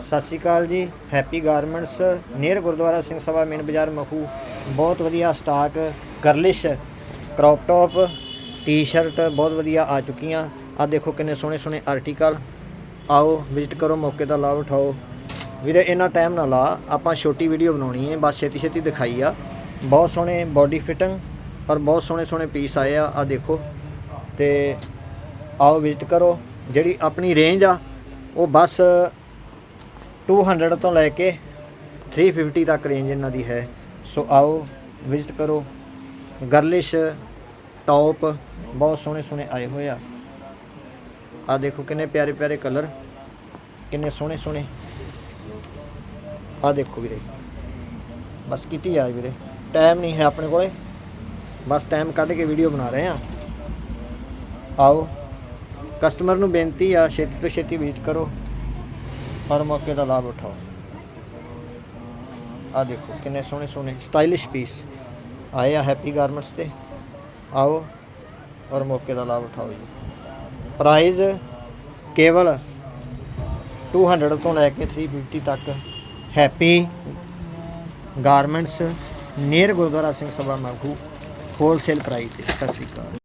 ਸਤਿ ਸ਼੍ਰੀ ਅਕਾਲ ਜੀ। Happy Garments near Gurdwara Singh Sabha main bazaar Makhu ਬਹੁਤ ਵਧੀਆ stock girlish crop top T-shirt ਬਹੁਤ ਵਧੀਆ ਆ ਚੁੱਕੀਆਂ। ਆ ਦੇਖੋ ਕਿੰਨੇ ਸੋਹਣੇ ਸੋਹਣੇ ਆਰਟੀਕਲ ਆਓ ਵਿਜ਼ਿਟ ਕਰੋ, ਮੌਕੇ ਦਾ ਲਾਭ ਉਠਾਓ। ਵੀਰੇ, ਇੰਨਾ ਟਾਈਮ ਨਾ ਲਾ। ਆਪਾਂ ਛੋਟੀ ਵੀਡੀਓ ਬਣਾਉਣੀ ਹੈ, ਬਸ ਛੇਤੀ ਛੇਤੀ ਦਿਖਾਈ ਆ। ਬਹੁਤ ਸੋਹਣੇ ਬਾਡੀ ਫਿਟਿੰਗ ਔਰ ਬਹੁਤ ਸੋਹਣੇ ਸੋਹਣੇ ਪੀਸ ਆਏ ਆ। ਆ ਦੇਖੋ। ਤੇ ਆਓ ਵਿਜ਼ਿਟ ਕਰੋ। ਜਿਹੜੀ ਆਪਣੀ ਰੇਂਜ ਆ, ਉਹ ਬਸ 200 ਤੋਂ ਲੈ ਕੇ 350 ਤੱਕ ਰੇਂਜ ਇਹਨਾਂ ਦੀ ਹੈ। ਸੋ ਆਓ ਵਿਜ਼ਿਟ ਕਰੋ। ਗਰਲਿਸ਼ ਟੌਪ ਬਹੁਤ ਸੋਹਣੇ ਸੋਹਣੇ ਆਏ ਹੋਏ ਆ। ਆ ਦੇਖੋ ਕਿੰਨੇ ਪਿਆਰੇ ਪਿਆਰੇ ਕਲਰ ਕਿੰਨੇ ਸੋਹਣੇ ਸੋਹਣੇ। ਆ ਦੇਖੋ ਵੀਰੇ। ਬਸ ਕੀਤੀ ਜਾਏ ਵੀਰੇ। ਟਾਈਮ ਨਹੀਂ ਹੈ ਆਪਣੇ ਕੋਲੇ। ਬਸ ਟਾਈਮ ਕੱਢ ਕੇ ਵੀਡੀਓ ਬਣਾ ਰਹੇ ਆ। ਆਓ। ਕਸਟਮਰ ਨੂੰ ਬੇਨਤੀ ਆ, ਛੇਤੀ ਤੋਂ ਛੇਤੀ ਵਿਜ਼ਿਟ ਕਰੋ। ਹਰ ਮੌਕੇ ਦਾ ਲਾਭ ਉਠਾਓ ਆ ਦੇਖੋ ਕਿੰਨੇ ਸੋਹਣੇ ਸੋਹਣੇ ਸਟਾਈਲਿਸ਼ ਪੀਸ ਆਏ ਆ ਹੈਪੀ ਗਾਰਮੈਂਟਸ ਤੇ ਆਓ ਔਰ ਮੌਕੇ ਦਾ ਲਾਭ ਉਠਾਓ ਜੀ ਪ੍ਰਾਈਸ ਕੇਵਲ 200 ਤੋਂ ਲੈ ਕੇ 350 ਤੱਕ Happy Garments near Gurdwara Singh Sabha Makhu wholesale price ਤੇ ਸਤਿ ਸ਼੍ਰੀ ਅਕਾਲ